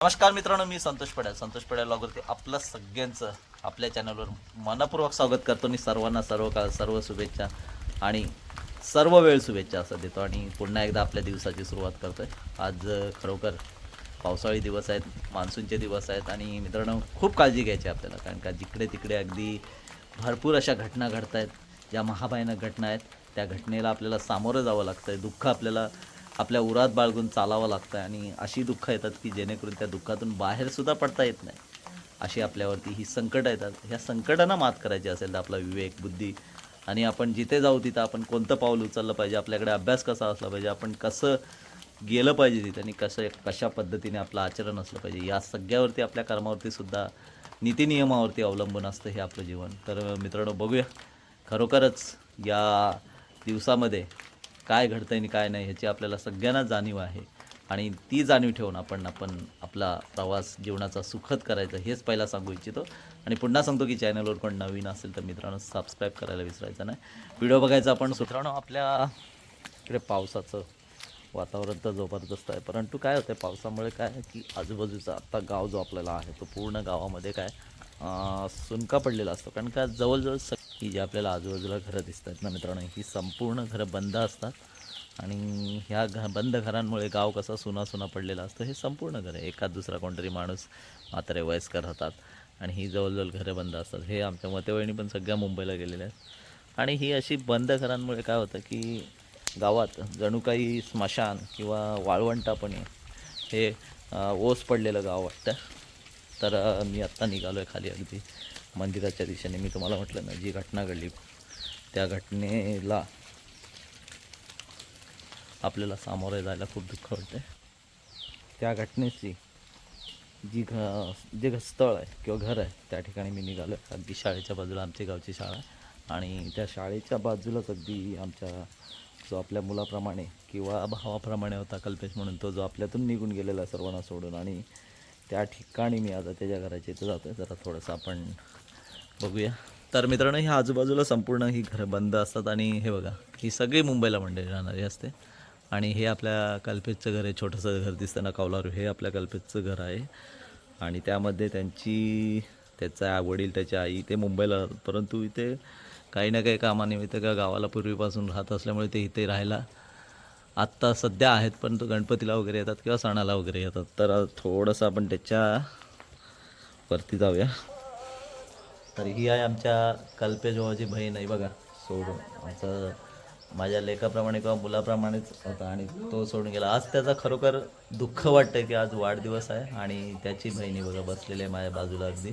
नमस्कार मित्रांनो मी संतोष पड्या संतोष पड्या लॉगवरती आपलं सगळ्यांचं आपल्या चॅनलवर मनपूर्वक स्वागत करतो मी सर्वांना सर्व काळ सर्व शुभेच्छा आणि सर्व वेळ शुभेच्छा असं देतो आणि पुन्हा एकदा आपल्या दिवसाची सुरुवात करतो आहे आज खरोखर पावसाळी दिवस आहेत मान्सूनचे दिवस आहेत आणि मित्रांनो खूप काळजी घ्यायची आहे आपल्याला कारण का जिकडे तिकडे अगदी भरपूर अशा घटना घडत आहेत ज्या महाभयानक घटना आहेत. त्या घटनेला आपल्याला सामोरं जावं लागतं आहे दुःख आपल्याला आपल्या उरात बाळगून चालावं लागतं आणि अशी दुःख येतात की जेणेकरून त्या दुःखातून बाहेरसुद्धा पडता येत नाही. अशी आपल्यावरती ही संकटं येतात. ह्या संकटांना मात करायची असेल तर आपला विवेक बुद्धी आणि आपण जिथे जाऊ तिथं आपण कोणतं पाऊल उचललं पाहिजे? आपल्याकडे अभ्यास कसा असला पाहिजे? आपण कसं गेलं पाहिजे तिथे आणि कसं कशा पद्धतीने आपलं आचरण असलं पाहिजे? या सगळ्यावरती आपल्या कर्मावरती सुद्धा नीतिनियमावरती अवलंबून असतं हे आपलं जीवन. तर मित्रांनो बघूया. खरोखरच या दिवसामध्ये काय घडतं आणि काय नाही ह्याची आपल्याला सगळ्यांना जाणीव आहे. आणि ती जाणीव ठेवून आपण आपण आपला प्रवास जीवनाचा सुखद करायचा हेच पहिला सांगू इच्छितो. आणि पुन्हा सांगतो की चॅनलवर कोण नवीन असेल तर मित्रांनो सबस्क्राईब करायला विसरायचं नाही. व्हिडिओ बघायचा आपण मित्रांनो आपल्या इकडे पावसाचं वातावरण तर जबरदस्त आहे. परंतु काय होतं पावसामुळे काय की आजूबाजूचा आत्ता गाव जो आपल्याला आहे तो पूर्ण गावामध्ये काय सुनका पडलेला असतो. कारण का जवळजवळ स ही जी आपल्याला आजूबाजूला घरं दिसतात ना मित्रांनो ही संपूर्ण घरं बंद असतात. आणि ह्या घ बंद घरांमुळे गाव कसा सुना सुना पडलेला असतो हे संपूर्ण घर आहे. एखाद दुसरा कोणतरी माणूस म्हातारे वयस्कर राहतात आणि ही जवळजवळ घरं बंद असतात. हे आमच्या मतवहिनी पण सगळ्या मुंबईला गेलेल्या आहेत. आणि ही अशी बंद घरांमुळे काय होतं की गावात जणू काही स्मशान किंवा वाळवंटापणे हे ओस पडलेलं गाव वाटतं. तर मी आत्ता निघालो आहे खाली अगदी. मंदिराच्या दिशेने मी तुम्हाला म्हटलं ना जी घटना घडली त्या घटनेला आपल्याला सामोरे जायला खूप दुःख वाटते त्या घटनेची जी घ जे घ स्थळ आहे किंवा घर आहे त्या ठिकाणी मी निघालो. अगदी शाळेच्या बाजूला आमची गावची शाळा आहे. आणि त्या शाळेच्या बाजूलाच अगदी आमच्या जो आपल्या मुलाप्रमाणे किंवा भावाप्रमाणे होता कल्पेश म्हणून तो जो आपल्यातून निघून गेलेला सर्वांना सोडून. आणि त्या ठिकाणी मी आता त्याच्या घराच्या इथं जातो आहे जरा थोडंसं आपण बघूया. तर मित्रांनो ह्या आजूबाजूला संपूर्ण ही घरं बंद असतात आणि हे बघा ही सगळी मुंबईला मंडळी राहणारी असते. आणि हे आपल्या कल्पेतचं घर आहे छोटंसं घर दिसतं ना कौलारू हे आपल्या कल्पेतचं घर आहे. आणि त्यामध्ये त्यांची त्याचा वडील त्याची आई ते मुंबईला परंतु इथे काही ना काही कामानिमित्त का गावाला पूर्वीपासून राहत असल्यामुळे ते इथे राहायला आत्ता सध्या आहेत पण तो गणपतीला वगैरे येतात किंवा सणाला वगैरे येतात. तर थोडंसं आपण त्याच्या वरती जाऊया. तर ही आहे आमच्या कल्पेश बहीण आहे बघा सोडून. आमचं माझ्या लेखाप्रमाणे किंवा मुलाप्रमाणेच होता आणि तो सोडून गेला. आज त्याचा खरोखर दुःख वाटतं की आज वाढदिवस आहे आणि त्याची बहिणी बघा बसलेली आहे माझ्या बाजूला अगदी.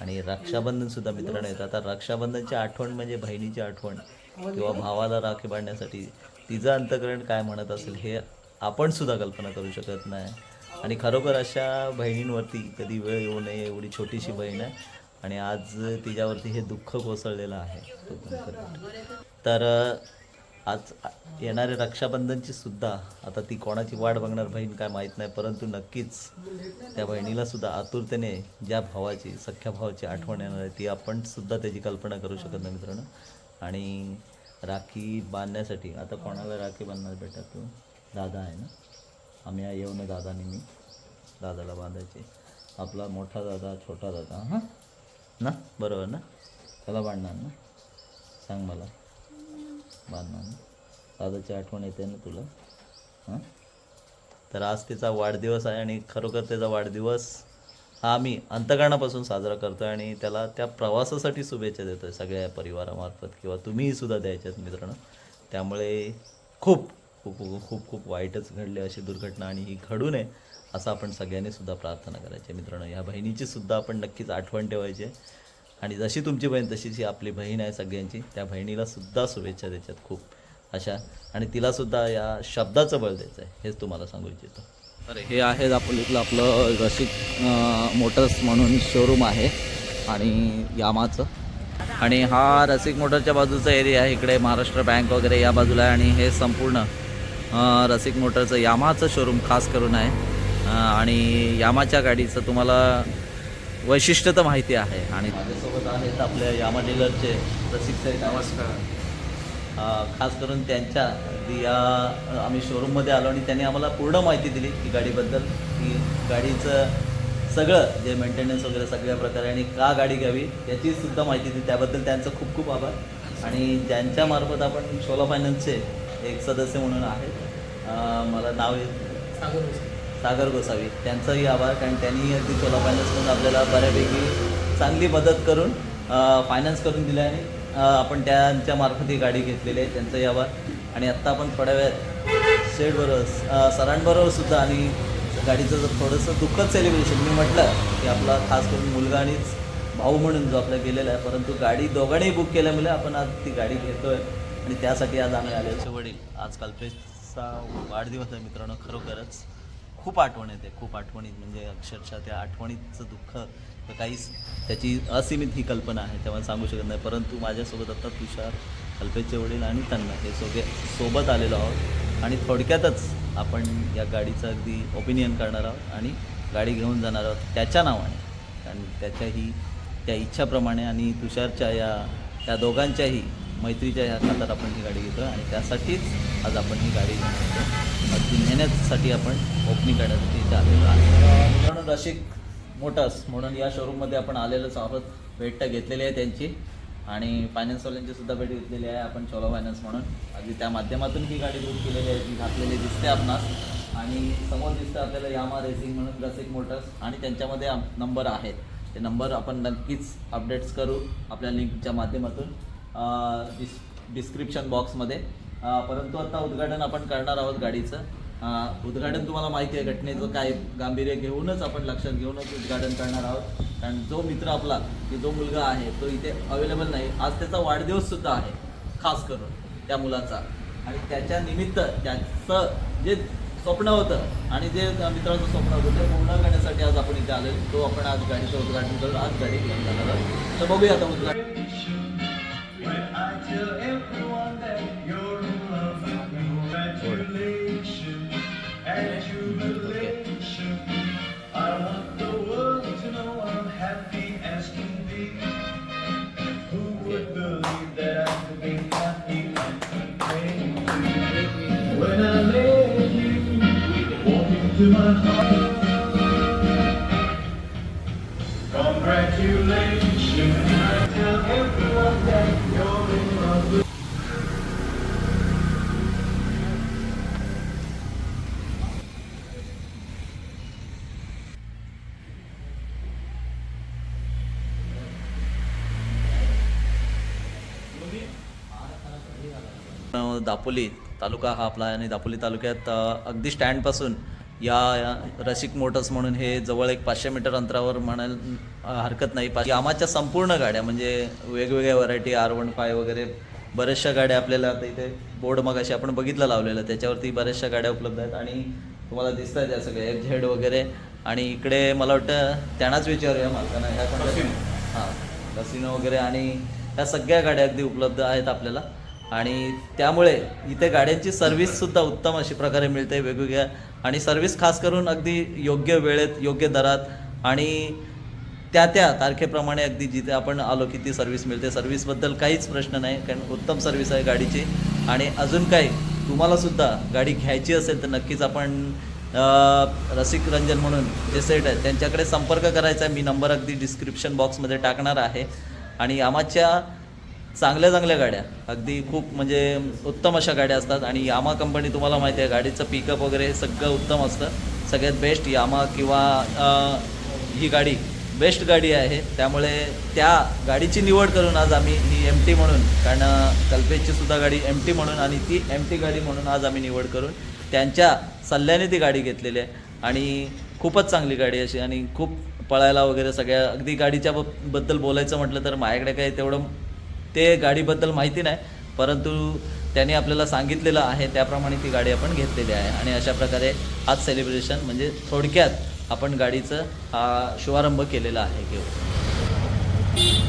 आणि रक्षाबंधनसुद्धा मित्रांनो येतं. आता रक्षाबंधनची आठवण म्हणजे बहिणीची आठवण किंवा भावाला राखी बांधण्यासाठी तिचं अंतकरण काय म्हणत असेल हे आपण सुद्धा कल्पना करू शकत नाही. आणि खरोखर अशा बहिणींवरती कधी वेळ येऊ नये एवढी छोटीशी बहीण आहे. आणि आज तिच्यावरती हे दुःख कोसळलेलं आहे तर. आज येणारे रक्षाबंधनची सुद्धा आता ती कोणाची वाट बघणार बहीण काय माहीत नाही परंतु नक्कीच त्या बहिणीला सुद्धा आतुरतेने ज्या भावाची सख्या भावाची आठवण येणार आहे ती आपण सुद्धा त्याची कल्पना करू शकत नाही मित्रांनो. आणि राखी बांधण्यासाठी आता कोणाला राखी बांधणार बेटा तू? दादा आहे ना? आम्ही येऊ ना दादाने मी. दादाला बांधायचे. आपला मोठा दादा छोटा दादा हां? ना? बरोबर ना? त्याला बांधणार ना? सांग मला. बांधणार ना? दादाची आठवण येते ना तुला? हां? तर आज तिचा वाढदिवस आहे आणि खरोखर त्याचा वाढदिवस हा आम्ही अंतकरणापासून साजरा करतो आहे आणि त्याला त्या प्रवासासाठी शुभेच्छा देतो आहे सगळ्या परिवारामार्फत किंवा तुम्हीही सुद्धा द्यायच्यात मित्रांनो. त्यामुळे खूप खूप खूप खूप वाईटच घडले अशी दुर्घटना आणि ही घडू नये. असं आपण सगळ्यांनी सुद्धा प्रार्थना करायची. मित्रांनो या बहिणीची सुद्धा आपण नक्कीच आठवण ठेवायची आणि जशी तुमची बहीण तशीच ही आपली बहीण आहे सगळ्यांची. त्या बहिणीला सुद्धा शुभेच्छा द्यायच्यात खूप. अशा. आणि तिला सुद्धा या शब्दाचं बळ द्यायचं आहे हेच तुम्हाला सांगू इच्छितो. तर हे आहे आपण इथलं आपलं रसिक मोटर्स म्हणून शोरूम आहे. आणि यामाचं. आणि हा रसिक मोटरच्या बाजूचा एरिया आहे. इकडे महाराष्ट्र बँक वगैरे या बाजूला आहे. आणि हे संपूर्ण रसिक मोटरचं यामाचं शोरूम खास करून आहे. आणि यामाच्या गाडीचं तुम्हाला वैशिष्ट्य तर माहिती आहे. आणि माझ्यासोबत आहेत आपल्या यामा डीलरचे रसिक नमस्कार. खास करून त्यांच्या या आम्ही शोरूममध्ये आलो आणि त्यांनी आम्हाला पूर्ण माहिती दिली की गाडीबद्दल की गाडीचं सगळं जे मेंटेनन्स वगैरे सगळ्या प्रकारे आणि का गाडी घ्यावी याची सुद्धा माहिती दिली. त्याबद्दल त्यांचं खूप खूप आभार. आणि ज्यांच्यामार्फत आपण शोला फायनान्सचे एक सदस्य म्हणून आहे मला नाव सांगू सागर गोसावी. त्यांचाही आभार कारण त्यांनी अगदी सोला फायनान्समधून आपल्याला बऱ्यापैकी चांगली मदत करून फायनान्स करून दिली आणि आपण त्यांच्या मार्फत ही गाडी घेतलेली आहे. त्यांचाही आभार. आणि आत्ता आपण थोड्या वेळात शेडबरोबर सरांबरोबर सुद्धा आणि गाडीचं जर थोडंसं दुःखद सेलिब्रेशन मी म्हटलं की आपला खास करून मुलगा आणिच भाऊ म्हणून जो आपला गेलेला आहे परंतु गाडी दोघांनीही बुक केल्यामुळे आपण आज ती गाडी घेतोय आणि त्यासाठी आज आम्ही आलेलो वडील आज कल्पेशचा वाढदिवस आहे मित्रांनो खरोखरच. खूप आठवण येते खूप आठवणीत. म्हणजे अक्षरशः त्या आठवणीचं दुःख तर काहीच त्याची असीमित ही कल्पना आहे तेव्हा सांगू शकत नाही. परंतु माझ्यासोबत आता तुषार कल्पेचे वडील आणि त्यांना हे सोबे सोबत आलेलो आहोत. आणि थोडक्यातच आपण या गाडीचं अगदी ओपिनियन करणार आहोत आणि गाडी घेऊन जाणार आहोत त्याच्या नावाने. कारण त्याच्याही त्या इच्छाप्रमाणे आणि तुषारच्या या त्या दोघांच्याही मैत्रीच्या ह्या आपण ही गाडी घेतो आणि त्यासाठीच आज आपण ही गाडी घेऊन नेण्यासाठी आपण ओपनिंग करण्यासाठी इथे आलेलो आहे मित्रांनो रशिक मोटर्स म्हणून या शोरूममध्ये आपण आलेलोच आहोत. भेट घेतलेली आहे त्यांची आणि फायनान्सवाल्यांची सुद्धा भेट घेतलेली आहे आपण चोला फायनान्स म्हणून. अगदी त्या माध्यमातून ही गाडी बुक केलेली आहे ती घातलेली दिसते आपणास. आणि समोर दिसतं आपल्याला यामा रेसिंग म्हणून रसिक मोटर्स आणि त्यांच्यामध्ये नंबर आहेत ते नंबर आपण नक्कीच अपडेट्स करू. आपल्या लिंकच्या माध्यमातून. डिस डिस्क्रिप्शन बॉक्समध्ये परंतु आता उद्घाटन आपण करणार आहोत गाडीचं. उद्घाटन तुम्हाला माहिती आहे घटनेचं काय गांभीर्य घेऊनच आपण लक्षात घेऊनच उद्घाटन करणार आहोत. कारण जो मित्र आपला की जो मुलगा आहे तो इथे अवेलेबल नाही. आज त्याचा वाढदिवससुद्धा आहे खास करून त्या मुलाचा. आणि त्याच्या निमित्त त्याचं जे स्वप्न होतं आणि जे मित्राचं स्वप्न होतं ते पूर्ण करण्यासाठी आज आपण इथे आलो तो आपण आज गाडीचं उद्घाटन करून आज गाडी घेऊन जाणार आहोत. तर बघूया आता उद्घाटन. I tell everyone that you're in love with and jubilation. I want the world to know I'm happy as can be. Who would believe that I could be happy and? When I let you walk into my heart. Dapoli तालुका हा आपला आणि दापोली तालुक्यात अगदी स्टँडपासून या या रसिक Motors म्हणून हे जवळ एक पाचशे मीटर अंतरावर म्हणाल हरकत नाही. पा यामाच्या संपूर्ण गाड्या म्हणजे वेगवेगळ्या व्हरायटी आर वन फाय वगैरे बऱ्याचशा गाड्या आपल्याला आता इथे बोर्ड मग अशी आपण बघितलं लावलेलं त्याच्यावरती बऱ्याचशा गाड्या उपलब्ध आहेत आणि तुम्हाला दिसत आहेत या सगळ्या एफ झेड वगैरे. आणि इकडे मला वाटतं त्यांनाच विचारूया मालकांना ह्या कोणत्या हां कसिनो वगैरे आणि ह्या सगळ्या गाड्या अगदी उपलब्ध आहेत आपल्याला. आणि त्यामुळे इथे गाड्यांची सर्व्हिससुद्धा उत्तम अशी प्रकारे मिळते वेगवेगळ्या. आणि सर्व्हिस खास करून अगदी योग्य वेळेत योग्य दरात आणि त्या त्या तारखेप्रमाणे अगदी जिथे आपण आलो की ती सर्व्हिस मिळते. सर्व्हिसबद्दल काहीच प्रश्न नाही कारण उत्तम सर्व्हिस आहे गाडीची. आणि अजून काही तुम्हालासुद्धा गाडी घ्यायची असेल तर नक्कीच आपण रसिक रंजन म्हणून जे सेट आहे त्यांच्याकडे संपर्क करायचा आहे. मी नंबर अगदी डिस्क्रिप्शन बॉक्समध्ये टाकणार आहे. आणि यामाच्या चांगल्या चांगल्या गाड्या. अगदी खूप म्हणजे उत्तम अशा गाड्या असतात आणि यामा कंपनी तुम्हाला माहिती आहे गाडीचं पिकअप वगैरे हे सगळं उत्तम असतं. सगळ्यात बेस्ट यामा किंवा ही गाडी बेस्ट गाडी आहे. त्यामुळे त्या गाडीची निवड करून आज आम्ही ही एम टी म्हणून कारण कल्पेशची सुद्धा गाडी एम टी म्हणून आणि ती एम टी गाडी म्हणून आज आम्ही निवड करून त्यांच्या सल्ल्याने ती गाडी घेतलेली आहे. आणि खूपच चांगली गाडी अशी आणि खूप पळायला वगैरे सगळ्या अगदी गाडीच्या बद्दल बोलायचं म्हटलं तर माझ्याकडे काही तेवढं ते गाडीबद्दल माहिती नाही परंतु त्यांनी आपल्याला सांगितलेलं आहे त्याप्रमाणे ती गाडी आपण घेतलेली आहे. आणि अशा प्रकारे आज सेलिब्रेशन म्हणजे थोडक्यात आपण गाडीचं हा शुभारंभ केलेला आहे. घेऊन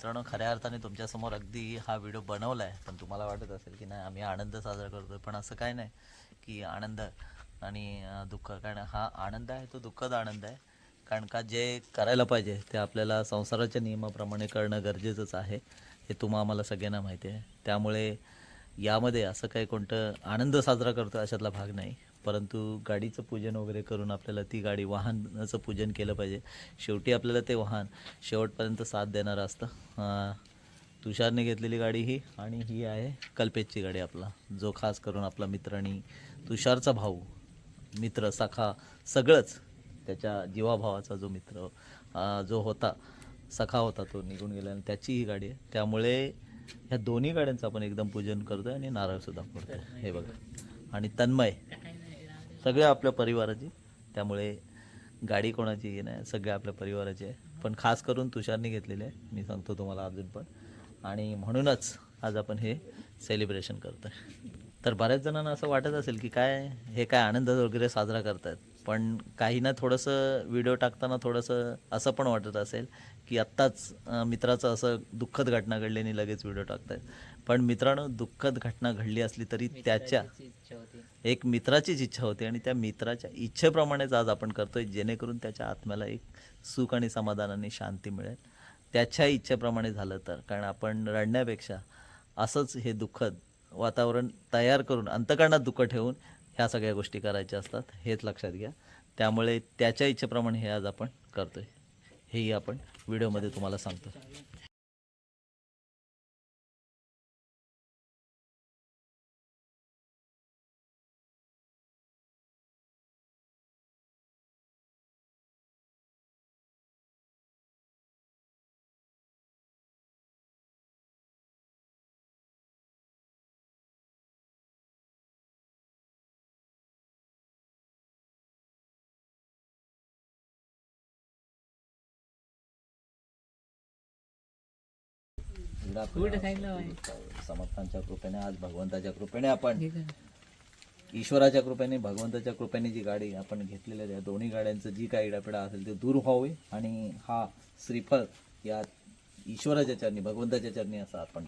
मित्रांनो खऱ्या अर्थाने तुमच्यासमोर अगदी हा व्हिडिओ बनवला आहे पण तुम्हाला वाटत असेल की नाही आम्ही आनंद साजरा करतो पण असं काय नाही की आनंद आणि दुःख. कारण हा आनंद आहे तो दुःखद आनंद आहे. कारण का जे करायला पाहिजे ते आपल्याला संसाराच्या नियमाप्रमाणे करणं गरजेचंच आहे. हे तुम्हा आम्हाला सगळ्यांना माहिती आहे. त्यामुळे यामध्ये असं काही कोणतं आनंद साजरा करतो अशातला भाग नाही. परंतु गाडीचं पूजन वगैरे करून आपल्याला ती गाडी वाहनाचं पूजन केलं पाहिजे. शेवटी आपल्याला ते वाहन शेवटपर्यंत साथ देणारं असतं. तुषारने घेतलेली गाडी ही आणि ही आहे कल्पेशची गाडी आपला जो खास करून आपला मित्र आणि तुषारचा भाऊ मित्र सखा सगळंच त्याच्या जीवाभावाचा जो मित्र जो होता सखा होता तो निघून गेला आणि त्याची ही गाडी आहे. त्यामुळे ह्या दोन्ही गाड्यांचं आपण एकदम पूजन करतोय आणि नारळसुद्धा फोडतोय. हे बघा. आणि तन्मय. सगळ्या आपल्या परिवाराची. त्यामुळे गाडी कोणाची हे नाही सगळ्या आपल्या परिवाराची आहे. पण खास करून तुषारने घेतलेली आहे. मी सांगतो तुम्हाला अजून पण. आणि म्हणूनच आज आपण हे सेलिब्रेशन करतो आहे तर बऱ्याच जणांना असं वाटत असेल की काय हे काय आनंद वगैरे साजरा करतात पण काही ना थोडंसं व्हिडिओ टाकताना थोडंसं असं पण वाटत असेल की आत्ताच मित्राचं असं दुःखद घटना घडल्याने लगेच व्हिडिओ टाकतायत. पण मित्रांनो दुःखद घटना घडली असली तरी त्याच्या एक मित्राचीच इच्छा होती आणि त्या मित्राच्या इच्छेप्रमाणेच आज आपण करतोय जेणेकरून त्याच्या आत्म्याला एक सुख आणि समाधान आणि शांती मिळेल. त्याच्या इच्छेप्रमाणे झालं तर कारण आपण रडण्यापेक्षा असंच हे दुःखद वातावरण तयार करून अंतकरणात दुःख ठेवून ह्या सगळ्या गोष्टी करायच्या असतात हेच लक्षात घ्या. त्यामुळे त्याच्या इच्छेप्रमाणे हे आज आपण करतोय. हेही आपण व्हिडिओमध्ये तुम्हाला सांगतो. समर्थांच्या कृपेने आज भगवंताच्या कृपेने आपण ईश्वराच्या कृपेने भगवंताच्या कृपेने जी गाडी आपण घेतलेली आहे त्या दोन्ही गाड्यांचं जी काही इडापिडा असेल ते दूर व्हावे आणि हा श्रीफळ या ईश्वराच्या चरणी भगवंताच्या चरणी असं आपण